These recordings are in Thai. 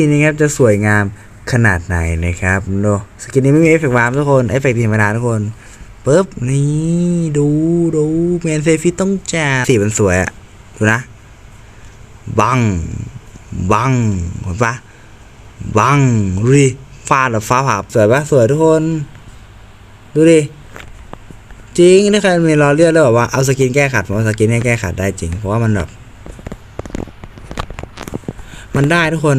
ทีนี้ครับจะสวยงามขนาดไหนนะครับโนสกินนี้ไม่มีเอฟเฟกต์วาร์มทุกคนเอฟเฟกต์ธรรมดาทุกคนปุ๊บนี่ดูดูแมนเซฟิตต้องจ่าสีมันสวยอะดูนะ บัง บังเห็นปะบังดูดิฟาดแบบฟ้าผ่าสวยปะสวยทุกคน ดูดิจริงถ้าใครมีรอเลือดแล้วแบบว่าเอาสกินแก้ขัดผมเอาสกินให้แก้ขัดได้จริง เพราะว่ามันแบบมันได้ทุกคน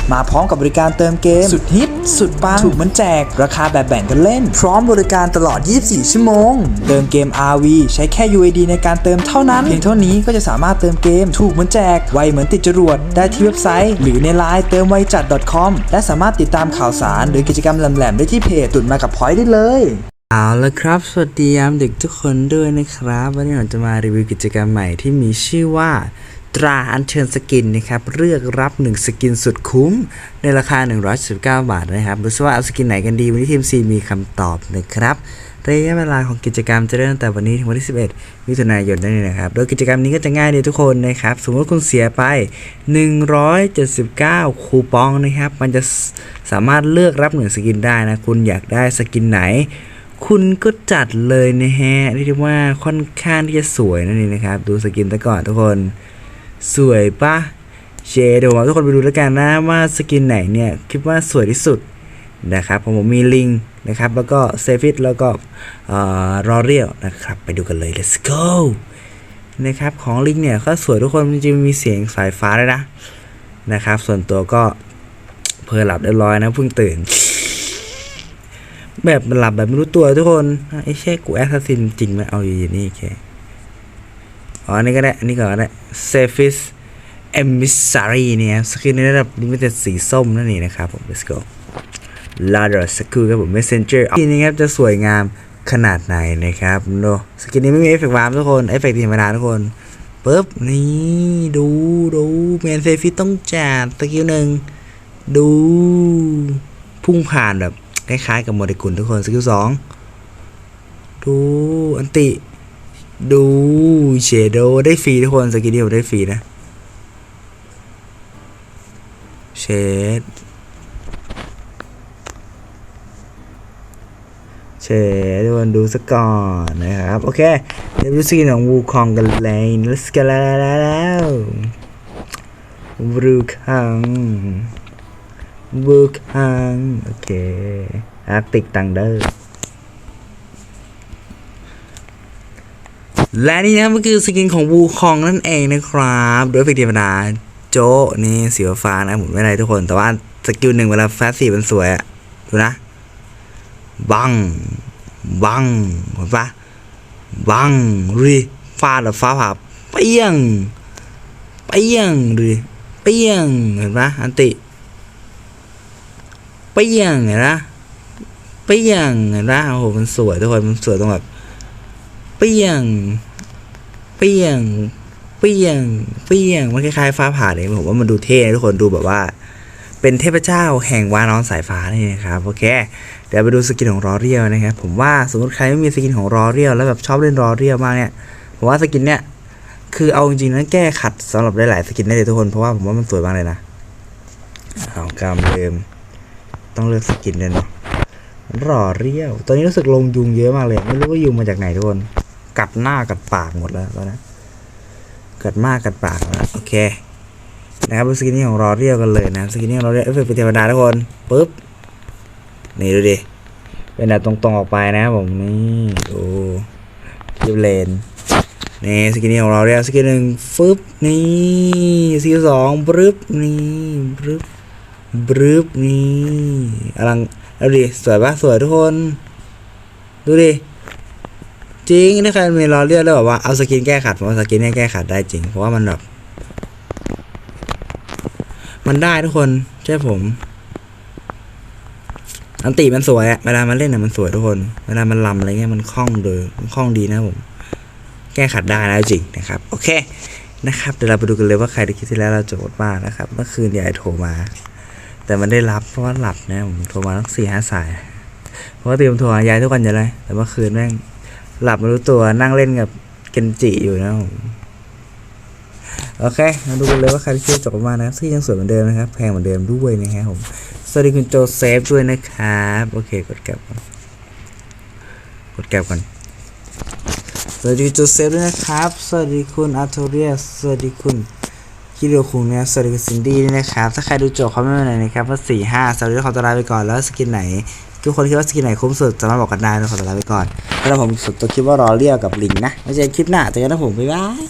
มาพร้อมกับบริการเติมเกม สุดฮิต สุดปัง ถูกเหมันแจก ราคาแบบแบ่งกันเล่น พร้อมบริการตลอด 24 ชั่วโมง เติมเกม RV ใช้แค่ UID ในการเติมเท่านั้น เพียงเท่านี้ก็จะสามารถเติมเกม ถูกเหมือนแจก ไวเหมือนติดจรวด ได้ที่เว็บไซต์ หรือในไลน์เติมไวจัด .com และสามารถติดตามข่าวสาร หรือกิจกรรมแหลมๆได้ที่เพจตุ่นมากับพอยต์ได้เลยเอาละครับ สวัสดียามดึกทุกคนด้วยนะครับ วันนี้เราจะมารีวิวกิจกรรมใหม่ที่มีชื่อว่า ตราอัญเชิญสกินนะครับเลือกรับ 1 สกินสุดคุ้ม ในราคา 119 บาทนะครับรู้สึกว่าเอาสกินไหนกันดี วันนี้ทีม C มีคำตอบนะครับระยะเวลาของกิจกรรมจะเริ่มตั้งแต่วันนี้ถึงวันที่ 11 มิถุนายนนั่นเองนะครับ โดยกิจกรรมนี้ก็จะง่ายดีทุกคนนะครับ สมมติคุณเสียไป 179 คูปองนะครับ มันจะสามารถเลือกรับ1สกินได้นะ คุณอยากได้สกินไหน คุณก็จัดเลยนะฮะเรียกได้ว่าค่อนข้างที่จะสวยนั่นเองนะครับ ดูสกินตะก่อนทุกคน สวยปะเชเดี๋ยวทุกคนไปดูแล้วกันนะว่าสกินไหนเนี่ยคิดว่าสวยที่สุดนะครับผมมมีลิงนะครับแล้วก็เซฟิตแล้วก็รอเรียลนะครับไปดูกันเลย let's go นะครับของลิงเนี่ยก็สวยทุกคนจริงๆมีเสียงสายฟ้าเลยนะนะครับ ส่วนตัวก็เพลหลับเรียบร้อยนะเพิ่งตื่น แบบมันหลับแบบไม่รู้ตัวทุกคนไอ้เช่กูแอสซัสซินจริงไหมเอาอยู่นี่แค่ อ๋ออันนี้ก็ได้ อันนี้ก่อนก็ได้เซฟิสเอมิสซารีเนี่ยสกินในระดับลิมิเต็ดสีส้มนั่นเองนะครับผม let's go ลาดอสกูครับผม messenger สกินนี้ครับจะสวยงามขนาดไหนนะครับโนสกินนี้ไม่มีเอฟเฟกต์วาร์มทุกคน เอฟเฟกต์ธรรมดาทุกคนปุ๊บนี่ดูดูแมนเซฟิตต้องจัดสกิลหนึ่งดู พุ่งผ่านแบบคล้ายๆกับโมเดกุลทุกคนสกิลสองดูอันติ ดูเชโดได้ฟรีทุกคนสกิลเดียวได้ฟรีนะเชดเชดทุกคนดูสักก่อนนะครับ โอเคเดี๋ยวดูสกินของวูคองกันเลย let's go แล้ววูคองบูคังโอเคอาร์ติกตังเดอร์ และนี่นะมันคือสกินของวูคองนั่นเองนะครับโดยเฟกธรรมดาโจนี่สีฟ้านะหมุนไม่ได้ทุกคนแต่ว่าสกิลหนึ่งเวลาแฟสซีมันสวยอะดูนะ บัง บังเห็นปะบังดูดิฟาดแบบฟ้าผ่าเปี้ยงเปี้ยงดูเปี้ยงเห็นปะอันติเปี้ยงเห็นนะเปี้ยงเห็นนะโอ้โหมันสวยทุกคนมันสวยตรงแบบ ปี้ยง เปี้ยง เปี้ยง เปี้ยง มันคล้ายๆฟ้าผ่าเลยผมว่ามันดูเท่ทุกคนดูแบบว่า เป็นเทพเจ้าแห่งวานอนสายฟ้านี่นะครับโอเค เดี๋ยวไปดูสกินของรอเรียวนะครับผมว่าสมมติใครไม่มีสกินของรอเรียวแล้วแบบชอบเล่นรอเรียวมากเนี่ยผมว่าสกินเนี่ยคือเอาจริงๆนั้นแก้ขัดสำหรับหลายๆสกินได้เลยทุกคนเพราะว่าผมว่ามันสวยมากเลยนะเอากำเดิมต้องเลือกสกินเลยเนาะรอเรียว ตอนนี้รู้สึกลงยุงเยอะมากเลย ไม่รู้ว่ายุงมาจากไหนทุกคน กัดหน้ากัดปากหมดแล้วตอนนี้กัดมากกัดปากแล้วโอเคนะครับสกินนี้ของรอเรียวกันเลยนะสกินนี้ของรอเรียวเอฟเฟกต์เป็นธรรมดาทุกคนปึ๊บนี่ดูดิเป็นแบบตรงๆออกไปนะครับผมนี่ดูยูเลนนี่สกินนี้ของเราเรียกสกินหนึ่งฟึบนี่สกินสองบรึบนี่บรึบบรึบนี่อลังแล้วดิสวยปะสวยทุกคน ดูดิ จริงถ้าใครมีรอเรียกแล้วแบบว่าเอาสกินแก้ขัดผมเอาสกินให้แก้ขัดได้จริง เพราะว่ามันแบบ มันได้ทุกคนใช่ผมอันติมันสวยอะเวลามันเล่นอะมันสวยทุกคน เวลามันลำอะไรเงี้ยมันคล่องเลยมันคล่องดีนะผม แก้ขัดได้นะจริงนะครับ โอเคนะครับเดี๋ยวเราไปดูกันเลยว่าใครที่คิดที่แล้วเราโจทย์บ้างนะครับ เมื่อคืนยายโทรมา แต่มันได้รับเพราะว่าหลับนะผมโทรมาตั้งสี่ห้าสายเพราะว่าตีมโทรหายายทุกวันอยู่เลยแต่เมื่อคืนแม่ง หลับไม่รู้ตัวนั่งเล่นกับเกนจิอยู่นะผมโอเคมาดูกันเลยว่าใครที่คิดจบมานะที่ยังสวยเหมือนเดิมนะครับ แพงเหมือนเดิมด้วยนะครับผม สวัสดีคุณโจเซฟด้วยนะครับ โอเค กดแก็บก่อนกดแก็บก่อนสวัสดีโจเซฟด้วยนะครับ สวัสดีคุณอาร์โทเรียสวัสดีคุณคิริโอคุงนะสวัสดีคุณซินดี้ด้วยนะครับ ถ้าใครดูโจทย์คอมเมนต์มาหนนะครับว่าสี่ห้าสวัสดีขอตัวลาไปก่อนแล้วสกินไหน ทุกคนคิดว่าสกินไหนคุ้มสุดสามารถบอกกันได้นะขอตัวลาไปก่อนแล้วผมสุดตัวคิดว่ารอเรียวกับลิงนะไว้เจอกันคลิปหน้าเจอกันนะผมบ๊ายบาย